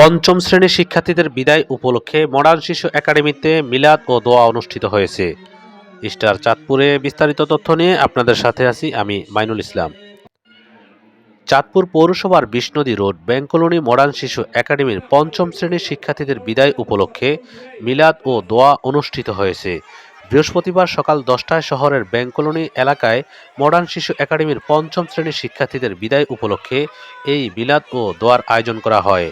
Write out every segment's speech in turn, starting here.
পঞ্চম শ্রেণির শিক্ষার্থীদের বিদায় উপলক্ষে মডার্ন শিশু একাডেমিতে মিলাদ ও দোয়া অনুষ্ঠিত হয়েছে। স্টার চাঁদপুরে বিস্তারিত তথ্য নিয়ে আপনাদের সাথে আছি আমি মাইনুল ইসলাম। চাঁদপুর পৌরসভার বিষ্ণদী রোড ব্যাংকলোনি মডার্ন শিশু একাডেমির পঞ্চম শ্রেণির শিক্ষার্থীদের বিদায় উপলক্ষে মিলাদ ও দোয়া অনুষ্ঠিত হয়েছে। বৃহস্পতিবার সকাল দশটায় শহরের ব্যাংকলোনি এলাকায় মডার্ন শিশু একাডেমির পঞ্চম শ্রেণির শিক্ষার্থীদের বিদায় উপলক্ষে এই মিলাদ ও দোয়ার আয়োজন করা হয়।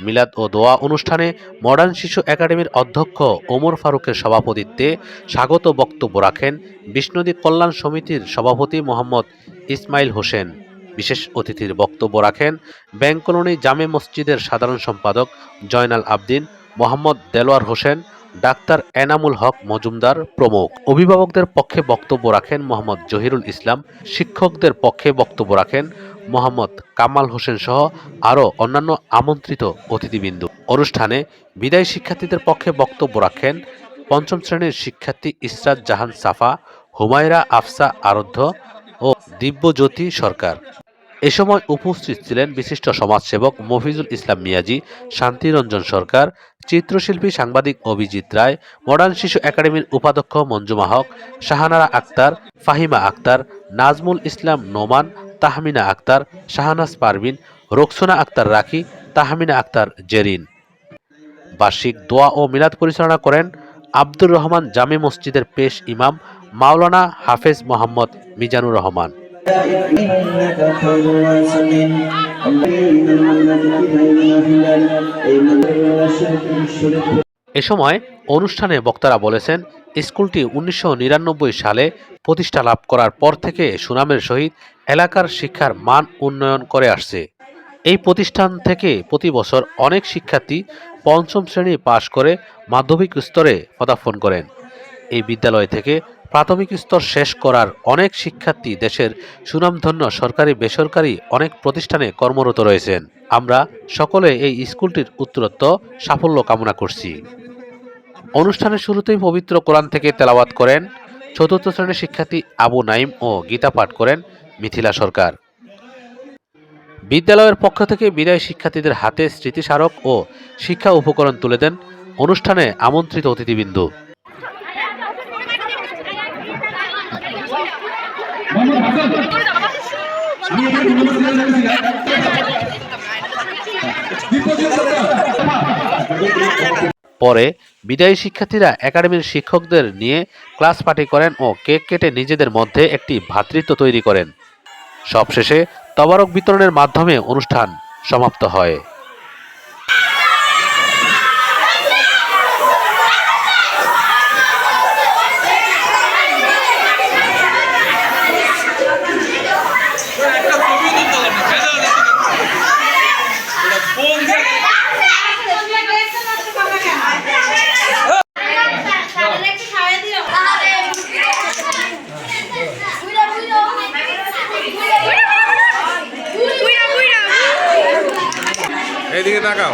মিলাদ ও দোয়া অনুষ্ঠানে মডার্ন শিশু একাডেমির অধ্যক্ষ ওমর ফারুকের সভাপতিত্বে স্বাগত বক্তব্য রাখেন বিষ্ণুদী কল্যাণ সমিতির সভাপতি মোহাম্মদ ইসমাইল হোসেন। বিশেষ অতিথির বক্তব্য রাখেন ব্যাংক কলোনি জামে মসজিদের সাধারণ সম্পাদক জয়নাল আবদিন, মোহাম্মদ দেলোয়ার হোসেন, ডাক্তার এনামুল হক মজুমদার প্রমুখ। অভিভাবকদের পক্ষে বক্তব্য রাখেন মোহাম্মদ জহিরুল ইসলাম, শিক্ষকদের পক্ষে বক্তব্য রাখেন মোহাম্মদ কামাল হোসেন সহ আরও অন্যান্য আমন্ত্রিত অতিথিবৃন্দ। অনুষ্ঠানে বিদায়ী শিক্ষার্থীদের পক্ষে বক্তব্য রাখেন পঞ্চম শ্রেণির শিক্ষার্থী ইসরাত জাহান সাফা, হুমায়রা আফসা আরাধ্য ও দিব্যজ্যোতি সরকার। এ সময় উপস্থিত ছিলেন বিশিষ্ট সমাজসেবক মফিজুল ইসলাম মিয়াজি, শান্তিরঞ্জন সরকার, চিত্রশিল্পী সাংবাদিক অভিজিৎ রায়, মডার্ন শিশু একাডেমির উপাধ্যক্ষ মঞ্জুমা হক, শাহানারা আক্তার, ফাহিমা আক্তার, নাজমুল ইসলাম নোমান তাহমিনা আক্তার শাহানাস পারভিন, রোকসোনা আক্তার রাখি, তাহমিনা আক্তার জেরিন। বার্ষিক দোয়া ও মিলাদ পরিচালনা করেন আব্দুর রহমান জামে মসজিদের পেশ ইমাম মাওলানা হাফেজ মোহাম্মদ মিজানুর রহমান। এ সময় অনুষ্ঠানে বক্তারা বলেছেন, স্কুলটি উনিশশো নিরানব্বই সালে প্রতিষ্ঠা লাভ করার পর থেকে সুনামের সহিত এলাকার শিক্ষার মান উন্নয়ন করে আসছে। এই প্রতিষ্ঠান থেকে প্রতি বছর অনেক শিক্ষার্থী পঞ্চম শ্রেণি পাশ করে মাধ্যমিক স্তরে পদার্পণ করেন। এই বিদ্যালয় থেকে প্রাথমিক স্তর শেষ করার অনেক শিক্ষার্থী দেশের সুনামধন্য সরকারি, বেসরকারি অনেক প্রতিষ্ঠানে কর্মরত রয়েছেন। আমরা সকলে এই স্কুলটির উত্তরত্ব, সাফল্য কামনা করছি। অনুষ্ঠানের শুরুতেই পবিত্র কোরআন থেকে তেলাওয়াত করেন। চতুর্থ শ্রেণির শিক্ষার্থী আবু নাইম ও গীতা পাঠ করেন। মিথিলা সরকার। বিদ্যালয়ের পক্ষ থেকে বিদায় শিক্ষার্থীদের হাতে স্মৃতিস্মারক ও শিক্ষা উপকরণ তুলে দেন অনুষ্ঠানে আমন্ত্রিত অতিথিবৃন্দ। পরে বিদায়ী শিক্ষার্থীরা একাডেমির শিক্ষকদের নিয়ে ক্লাস পার্টি করেন ও কেক কেটে নিজেদের মধ্যে একটি ভ্রাতৃত্ব তৈরি করেন। সবশেষে তবারক বিতরণের মাধ্যমে অনুষ্ঠান সমাপ্ত হয়। এইদিকে তাকাও